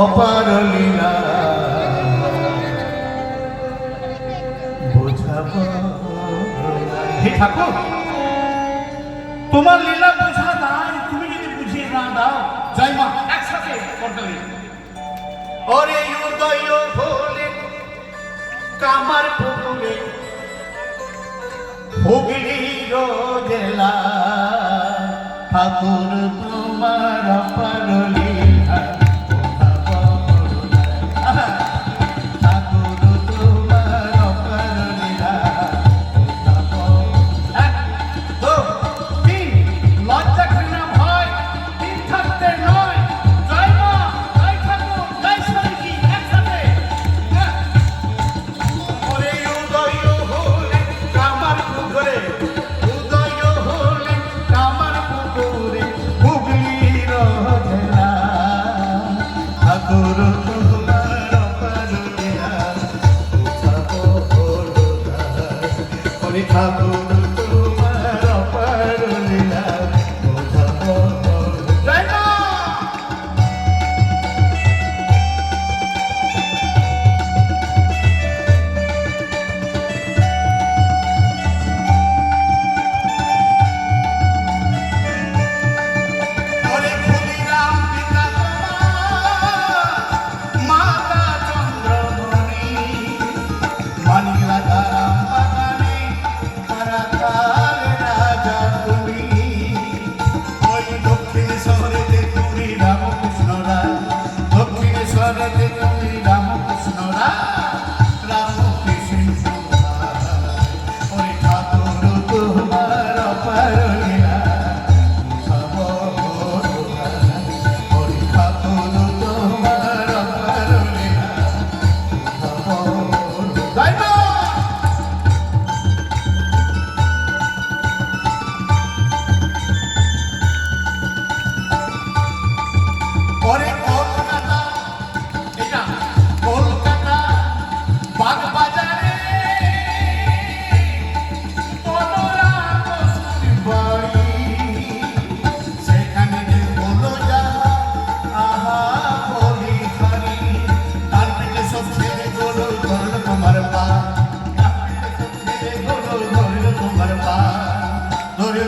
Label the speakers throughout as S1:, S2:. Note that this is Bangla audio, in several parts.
S1: অপার লীলা। বোঝাব।
S2: হে ঠাকুর, তোমার লীলা বোঝা নাই, তুমি যদি বুঝিয়ে না দাও জয় মা, একসাথে করতে
S1: ওরে উদয় ভোলে, কামার পুকুরে হুগলির রোজেলা। ঠাকুর তোমার পারলে Guru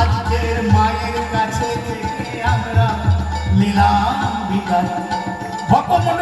S1: আজকের মায়ের কাছে থেকে আমরা নিলাম বিদায়। ভগবান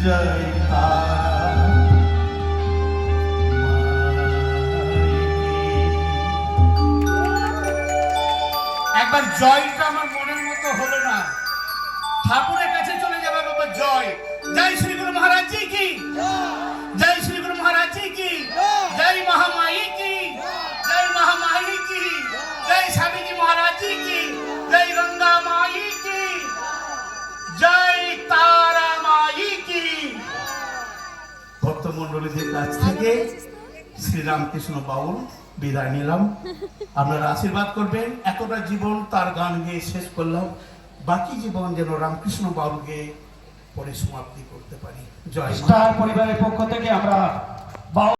S2: একবার জয়টা আমার মনের মতো হলো না। ঠাকুরের কাছে চলে যাবে বাবা জয়। জয় শ্রী গুরু মহারাজ, জি কি? জয়
S1: ভক্তমণ্ডলীদের কাছ থেকে শ্রীরামকৃষ্ণ বাউল বিদায় নিলাম। আপনারা আশীর্বাদ করবেন। এতটা জীবন তার গান গিয়ে শেষ করলাম। বাকি জীবন যেন রামকৃষ্ণ বাউলকে পরিসমাপ্তি করতে পারি। জয়।
S3: স্টার পরিবারের পক্ষ থেকে আমরা